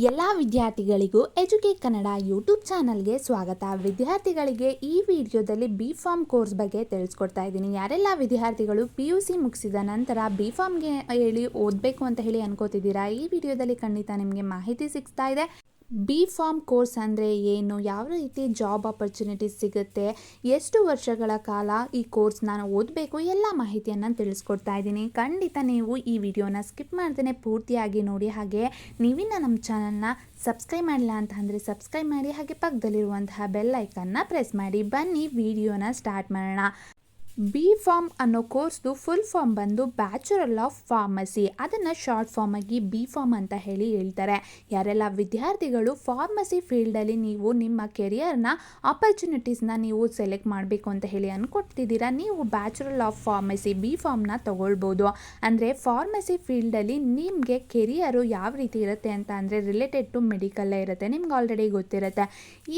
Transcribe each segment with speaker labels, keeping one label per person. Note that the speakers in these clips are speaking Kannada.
Speaker 1: ಎಲ್ಲ ವಿದ್ಯಾರ್ಥಿಗಳಿಗೂ ಎಜುಕೇಟ್ ಕನ್ನಡ ಯೂಟ್ಯೂಬ್ ಚಾನಲ್ಗೆ ಸ್ವಾಗತ. ವಿದ್ಯಾರ್ಥಿಗಳಿಗೆ ಈ ವಿಡಿಯೋದಲ್ಲಿ ಬಿ ಫಾರ್ಮ್ ಕೋರ್ಸ್ ಬಗ್ಗೆ ತಿಳಿಸ್ಕೊಡ್ತಾ ಇದ್ದೀನಿ. ಯಾರೆಲ್ಲ ವಿದ್ಯಾರ್ಥಿಗಳು ಪಿ ಯು ಸಿ ಮುಗಿಸಿದ ನಂತರ ಬಿ ಫಾರ್ಮ್ಗೆ ಹೇಳಿ ಓದಬೇಕು ಅಂತ ಹೇಳಿ ಅನ್ಕೋತಿದ್ದೀರಾ? ಈ ವಿಡಿಯೋದಲ್ಲಿ ಖಂಡಿತ ನಿಮಗೆ ಮಾಹಿತಿ ಸಿಗ್ತಾ ಇದೆ. ಬಿ ಫಾರ್ಮ್ ಕೋರ್ಸ್ ಅಂದರೆ ಏನು? ಯಾವ ರೀತಿ ಜಾಬ್ ಆಪರ್ಚುನಿಟೀಸ್ ಸಿಗುತ್ತೆ? ಎಷ್ಟು ವರ್ಷಗಳ ಕಾಲ ಈ ಕೋರ್ಸ್ ನಾನು ಓದಬೇಕು? ಎಲ್ಲ ಮಾಹಿತಿಯನ್ನು ತಿಳಿಸ್ಕೊಡ್ತಾ ಇದ್ದೀನಿ. ಖಂಡಿತ ನೀವು ಈ ವಿಡಿಯೋನ ಸ್ಕಿಪ್ ಮಾಡ್ದೇ ಪೂರ್ತಿಯಾಗಿ ನೋಡಿ. ಹಾಗೆ ನೀವಿನ್ನ ನಮ್ಮ ಚಾನಲ್ನ ಸಬ್ಸ್ಕ್ರೈಬ್ ಮಾಡಿಲ್ಲ ಅಂತ ಅಂದರೆ ಸಬ್ಸ್ಕ್ರೈಬ್ ಮಾಡಿ, ಹಾಗೆ ಪಕ್ಕದಲ್ಲಿರುವಂತಹ ಬೆಲ್ ಐಕನ್ನ ಪ್ರೆಸ್ ಮಾಡಿ. ಬನ್ನಿ, ವಿಡಿಯೋನ ಸ್ಟಾರ್ಟ್ ಮಾಡೋಣ. ಬಿ ಫಾರ್ಮ್ ಅನ್ನೋ ಕೋರ್ಸ್ದು ಫುಲ್ ಫಾರ್ಮ್ ಬಂದು ಬ್ಯಾಚುರಲ್ ಆಫ್ ಫಾರ್ಮಸಿ ಅದನ್ನು ಶಾರ್ಟ್ ಫಾರ್ಮ್ ಆಗಿ ಬಿ ಫಾರ್ಮ್ ಅಂತ ಹೇಳಿ ಹೇಳ್ತಾರೆ. ಯಾರೆಲ್ಲ ವಿದ್ಯಾರ್ಥಿಗಳು ಫಾರ್ಮಸಿ ಫೀಲ್ಡಲ್ಲಿ ನೀವು ನಿಮ್ಮ ಕೆರಿಯರ್ನ ಆಪರ್ಚುನಿಟೀಸ್ನ ನೀವು ಸೆಲೆಕ್ಟ್ ಮಾಡಬೇಕು ಅಂತ ಹೇಳಿ ಅಂದ್ಕೊಡ್ತಿದ್ದೀರಾ ನೀವು ಬ್ಯಾಚುರಲ್ ಆಫ್ ಫಾರ್ಮಸಿ ಬಿ ಫಾರ್ಮ್ನ ತೊಗೊಳ್ಬೋದು. ಅಂದರೆ ಫಾರ್ಮಸಿ ಫೀಲ್ಡಲ್ಲಿ ನಿಮಗೆ ಕೆರಿಯರು ಯಾವ ರೀತಿ ಇರುತ್ತೆ ಅಂತ ಅಂದರೆ ರಿಲೇಟೆಡ್ ಟು ಮೆಡಿಕಲ್ಲೇ ಇರುತ್ತೆ, ನಿಮ್ಗೆ ಆಲ್ರೆಡಿ ಗೊತ್ತಿರುತ್ತೆ.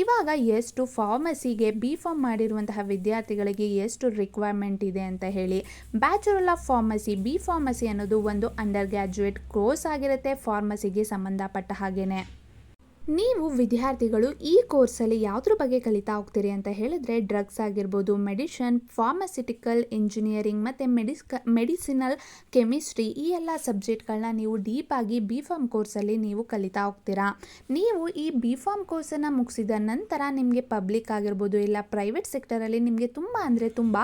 Speaker 1: ಇವಾಗ ಎಷ್ಟು ಫಾರ್ಮಸಿಗೆ ಬಿ ಫಾರ್ಮ್ ಮಾಡಿರುವಂತಹ ವಿದ್ಯಾರ್ಥಿಗಳಿಗೆ ಎಷ್ಟು ರಿಕ್ವೈರ್ಮೆಂಟ್ ಇದೆ ಅಂತ ಹೇಳಿ. Bachelor of pharmacy B pharmacy ಅನ್ನೋದು ಒಂದು ಅಂಡರ್ ಗ್ರ್ಯಾಜುಯೇಟ್ ಕೋರ್ಸ್ ಆಗಿರುತ್ತೆ ಫಾರ್ಮಸಿಗೆ ಸಂಬಂಧಪಟ್ಟ ಹಾಗೇನೆ. ನೀವು ವಿದ್ಯಾರ್ಥಿಗಳು ಈ ಕೋರ್ಸಲ್ಲಿ ಯಾವುದ್ರ ಬಗ್ಗೆ ಕಲಿತಾ ಹೋಗ್ತೀರಿ ಅಂತ ಹೇಳಿದ್ರೆ ಡ್ರಗ್ಸ್ ಆಗಿರ್ಬೋದು, ಮೆಡಿಷನ್ ಫಾರ್ಮಸಿಟಿಕಲ್ ಇಂಜಿನಿಯರಿಂಗ್ ಮತ್ತು ಮೆಡಿಸ್ಕ, ಮೆಡಿಸಿನಲ್ ಕೆಮಿಸ್ಟ್ರಿ ಈ ಎಲ್ಲ ಸಬ್ಜೆಕ್ಟ್ಗಳನ್ನ ನೀವು ಡೀಪಾಗಿ ಬಿ ಫಾರ್ಮ್ ಕೋರ್ಸಲ್ಲಿ ನೀವು ಕಲಿತಾ ಹೋಗ್ತೀರಾ? ನೀವು ಈ ಬಿ ಫಾರ್ಮ್ ಕೋರ್ಸನ್ನು ಮುಗಿಸಿದ ನಂತರ ನಿಮಗೆ ಪಬ್ಲಿಕ್ ಆಗಿರ್ಬೋದು ಇಲ್ಲ ಪ್ರೈವೇಟ್ ಸೆಕ್ಟರಲ್ಲಿ ನಿಮಗೆ ತುಂಬ ಅಂದರೆ ತುಂಬ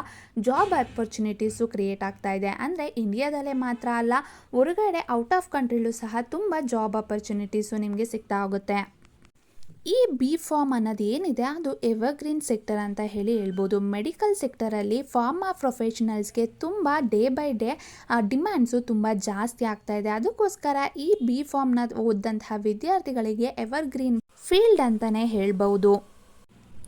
Speaker 1: ಜಾಬ್ ಆಪರ್ಚುನಿಟೀಸು ಕ್ರಿಯೇಟ್ ಆಗ್ತಾ ಇದೆ. ಅಂದರೆ ಇಂಡಿಯಾದಲ್ಲೇ ಮಾತ್ರ ಅಲ್ಲ, ಹೊರಗಡೆ ಔಟ್ ಆಫ್ ಕಂಟ್ರಿಲೂ ಸಹ ತುಂಬ ಜಾಬ್ ಆಪರ್ಚುನಿಟೀಸು ನಿಮಗೆ ಸಿಗ್ತಾ ಹೋಗುತ್ತೆ. ಈ ಬಿ ಫಾರ್ಮ್ ಅನ್ನೋದು ಏನಿದೆ? ಅದು ಎವರ್ಗ್ರೀನ್ ಸೆಕ್ಟರ್ ಅಂತ ಹೇಳಿ ಹೇಳ್ಬೋದು. ಮೆಡಿಕಲ್ ಸೆಕ್ಟರಲ್ಲಿ ಫಾರ್ಮಾ ಪ್ರೊಫೆಷನಲ್ಸ್ಗೆ ತುಂಬ ಡೇ ಬೈ ಡೇ ಡಿಮ್ಯಾಂಡ್ಸು ತುಂಬ ಜಾಸ್ತಿ ಆಗ್ತಾ ಇದೆ. ಅದಕ್ಕೋಸ್ಕರ ಈ ಬಿ ಫಾರ್ಮ್ನ ಓದಿದಂತಹ ವಿದ್ಯಾರ್ಥಿಗಳಿಗೆ ಎವರ್ಗ್ರೀನ್ ಫೀಲ್ಡ್ ಅಂತಲೇ ಹೇಳ್ಬೋದು.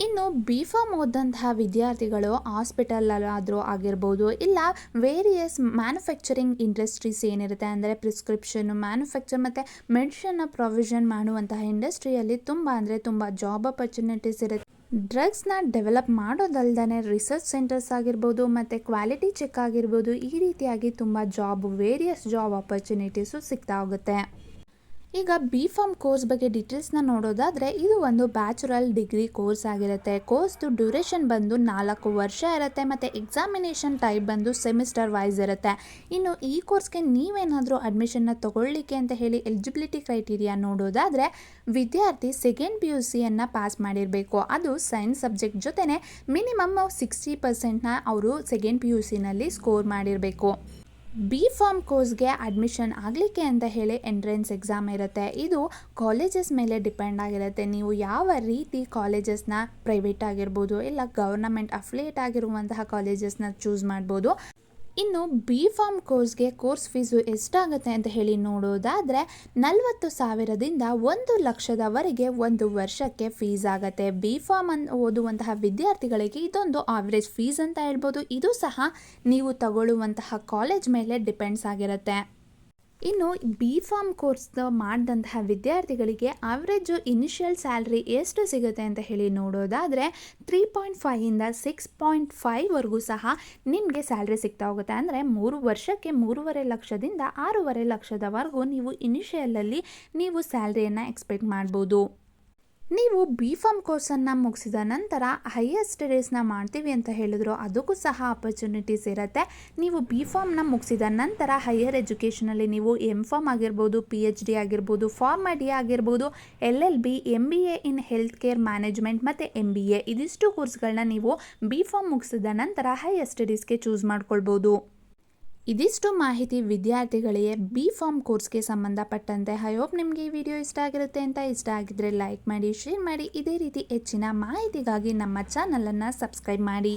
Speaker 1: ಇನ್ನು ಬಿ ಫಾರ್ಮ್ ಓದಂತಹ ವಿದ್ಯಾರ್ಥಿಗಳು ಹಾಸ್ಪಿಟಲಲ್ಲಾದರೂ ಆಗಿರ್ಬೋದು, ಇಲ್ಲ ವೇರಿಯಸ್ ಮ್ಯಾನುಫ್ಯಾಕ್ಚರಿಂಗ್ ಇಂಡಸ್ಟ್ರೀಸ್ ಏನಿರುತ್ತೆ ಅಂದರೆ ಪ್ರಿಸ್ಕ್ರಿಪ್ಷನ್ ಮ್ಯಾನುಫ್ಯಾಕ್ಚರ್ ಮತ್ತು ಮೆಡಿಷನ್ನ ಪ್ರೊವಿಷನ್ ಮಾಡುವಂತಹ ಇಂಡಸ್ಟ್ರಿಯಲ್ಲಿ ತುಂಬ ಅಂದರೆ ತುಂಬ ಜಾಬ್ ಅಪರ್ಚುನಿಟೀಸ್ ಇರುತ್ತೆ. ಡ್ರಗ್ಸ್ನ ಡೆವಲಪ್ ಮಾಡೋದಲ್ದೇ ರಿಸರ್ಚ್ ಸೆಂಟರ್ಸ್ ಆಗಿರ್ಬೋದು, ಮತ್ತು ಕ್ವಾಲಿಟಿ ಚೆಕ್ ಆಗಿರ್ಬೋದು, ಈ ರೀತಿಯಾಗಿ ತುಂಬ ಜಾಬ್ ವೇರಿಯಸ್ ಜಾಬ್ ಆಪರ್ಚುನಿಟೀಸು ಸಿಗ್ತಾ ಹೋಗುತ್ತೆ. ಈಗ ಬಿ ಫಾರ್ಮ್ ಕೋರ್ಸ್ ಬಗ್ಗೆ ಡೀಟೇಲ್ಸ್ನ ನೋಡೋದಾದರೆ ಇದು ಒಂದು ಬ್ಯಾಚುರಲ್ ಡಿಗ್ರಿ ಕೋರ್ಸ್ ಆಗಿರುತ್ತೆ. ಕೋರ್ಸ್ದು ಡ್ಯೂರೇಷನ್ ಬಂದು ನಾಲ್ಕು ವರ್ಷ ಇರುತ್ತೆ ಮತ್ತು ಎಕ್ಸಾಮಿನೇಷನ್ ಟೈಪ್ ಬಂದು ಸೆಮಿಸ್ಟರ್ ವೈಸ್ ಇರುತ್ತೆ. ಇನ್ನು ಈ ಕೋರ್ಸ್ಗೆ ನೀವೇನಾದರೂ ಅಡ್ಮಿಷನ್ನ ತೊಗೊಳ್ಳಿಕ್ಕೆ ಅಂತ ಹೇಳಿ ಎಲಿಜಿಬಿಲಿಟಿ ಕ್ರೈಟೀರಿಯಾ ನೋಡೋದಾದರೆ ವಿದ್ಯಾರ್ಥಿ ಸೆಕೆಂಡ್ ಪಿ ಯು ಸಿಯನ್ನು ಪಾಸ್ ಮಾಡಿರಬೇಕು. ಅದು ಸೈನ್ಸ್ ಸಬ್ಜೆಕ್ಟ್ ಜೊತೆನೇ ಮಿನಿಮಮ್ ಸಿಕ್ಸ್ಟಿ ಪರ್ಸೆಂಟ್ನ ಅವರು ಸೆಕೆಂಡ್ ಪಿ ಯು ಸಿನಲ್ಲಿ ಸ್ಕೋರ್ ಮಾಡಿರಬೇಕು. ಬಿ ಫಾರ್ಮ್ ಕೋರ್ಸ್ಗೆ ಅಡ್ಮಿಷನ್ ಆಗಲಿಕ್ಕೆ ಅಂತ ಹೇಳಿ ಎಂಟ್ರೆನ್ಸ್ ಎಕ್ಸಾಮ್ ಇರುತ್ತೆ. ಇದು ಕಾಲೇಜಸ್ ಮೇಲೆ ಡಿಪೆಂಡ್ ಆಗಿರುತ್ತೆ. ನೀವು ಯಾವ ರೀತಿ ಕಾಲೇಜಸ್ನ ಪ್ರೈವೇಟ್ ಆಗಿರ್ಬೋದು, ಇಲ್ಲ ಗವರ್ನಮೆಂಟ್ ಅಫ್ಲೇಟ್ ಆಗಿರುವಂತಹ ಕಾಲೇಜಸ್ನ ಚೂಸ್ ಮಾಡ್ಬೋದು ಇನ್ನು ಬಿ ಫಾರ್ಮ್ ಕೋರ್ಸ್ಗೆ ಕೋರ್ಸ್ ಫೀಸು ಎಷ್ಟಾಗುತ್ತೆ ಅಂತ ಹೇಳಿ ನೋಡೋದಾದರೆ ನಲವತ್ತು ಸಾವಿರದಿಂದ ಒಂದು ಲಕ್ಷದವರೆಗೆ ಒಂದು ವರ್ಷಕ್ಕೆ ಫೀಸ್ ಆಗುತ್ತೆ. ಬಿ ಫಾರ್ಮ್ ಅನ್ ಓದುವಂತಹ ವಿದ್ಯಾರ್ಥಿಗಳಿಗೆ ಇದೊಂದು ಆವ್ರೇಜ್ ಫೀಸ್ ಅಂತ ಹೇಳ್ಬೋದು. ಇದು ಸಹ ನೀವು ತಗೊಳ್ಳುವಂತಹ ಕಾಲೇಜ್ ಮೇಲೆ ಡಿಪೆಂಡ್ಸ್ ಆಗಿರುತ್ತೆ. ಇನ್ನು ಬಿ ಫಾರ್ಮ್ ಕೋರ್ಸ್ ಮಾಡಿದಂತಹ ವಿದ್ಯಾರ್ಥಿಗಳಿಗೆ ಆವ್ರೇಜು ಇನಿಷಿಯಲ್ ಸ್ಯಾಲ್ರಿ ಎಷ್ಟು ಸಿಗುತ್ತೆ ಅಂತ ಹೇಳಿ ನೋಡೋದಾದರೆ ತ್ರೀ ಪಾಯಿಂಟ್ ಫೈವಿಂದ ಸಿಕ್ಸ್ ಪಾಯಿಂಟ್ ಫೈವ್ವರೆಗೂ ಸಹ ನಿಮಗೆ ಸ್ಯಾಲ್ರಿ ಸಿಗ್ತಾ ಹೋಗುತ್ತೆ. ಅಂದರೆ ಮೂರು ವರ್ಷಕ್ಕೆ ಮೂರುವರೆ ಲಕ್ಷದಿಂದ ಆರೂವರೆ ಲಕ್ಷದವರೆಗೂ ನೀವು ಇನಿಷಿಯಲಲ್ಲಿ ನೀವು ಸ್ಯಾಲ್ರಿಯನ್ನು ಎಕ್ಸ್ಪೆಕ್ಟ್ ಮಾಡ್ಬೋದು. ನೀವು ಬಿ ಫಾರ್ಮ್ ಕೋರ್ಸನ್ನು ಮುಗಿಸಿದ ನಂತರ ಹೈಯರ್ ಸ್ಟಡೀಸ್ನ ಮಾಡ್ತೀವಿ ಅಂತ ಹೇಳಿದ್ರು. ಅದಕ್ಕೂ ಸಹ ಆಪರ್ಚುನಿಟೀಸ್ ಇರುತ್ತೆ ನೀವು ಬಿ ಫಾರ್ಮ್ನ ಮುಗಿಸಿದ ನಂತರ ಹೈಯರ್ ಎಜುಕೇಷನಲ್ಲಿ ನೀವು ಎಂ ಫಾರ್ಮ್ ಆಗಿರ್ಬೋದು ಪಿ ಎಚ್ ಡಿ ಆಗಿರ್ಬೋದು ಫಾರ್ಮ್ ಡಿ ಆಗಿರ್ಬೋದು L L B M B A in health care management ಮತ್ತು ಎಂ ಬಿ ಎ ಇದಿಷ್ಟು ಕೋರ್ಸ್ಗಳನ್ನ ನೀವು ಬಿ ಫಾರ್ಮ್ ಮುಗಿಸಿದ ನಂತರ ಹೈಯರ್ ಸ್ಟಡೀಸ್ಗೆ ಚೂಸ್ ಮಾಡ್ಕೊಳ್ಬೋದು. ಇದಿಷ್ಟು ಮಾಹಿತಿ ವಿದ್ಯಾರ್ಥಿಗಳಿಗೆ ಬಿ ಫಾರ್ಮ್ ಕೋರ್ಸ್ಗೆ ಸಂಬಂಧಪಟ್ಟಂತೆ. ಐ ಹೋಪ್ ನಿಮಗೆ ಈ ವಿಡಿಯೋ ಇಷ್ಟ ಆಗಿರುತ್ತೆ ಅಂತ ಇಷ್ಟ ಆಗಿದ್ರೆ ಲೈಕ್ ಮಾಡಿ ಶೇರ್ ಮಾಡಿ. ಇದೇ ರೀತಿ ಹೆಚ್ಚಿನ ಮಾಹಿತಿಗಾಗಿ ನಮ್ಮ ಚಾನಲನ್ನು ಸಬ್ಸ್ಕ್ರೈಬ್ ಮಾಡಿ.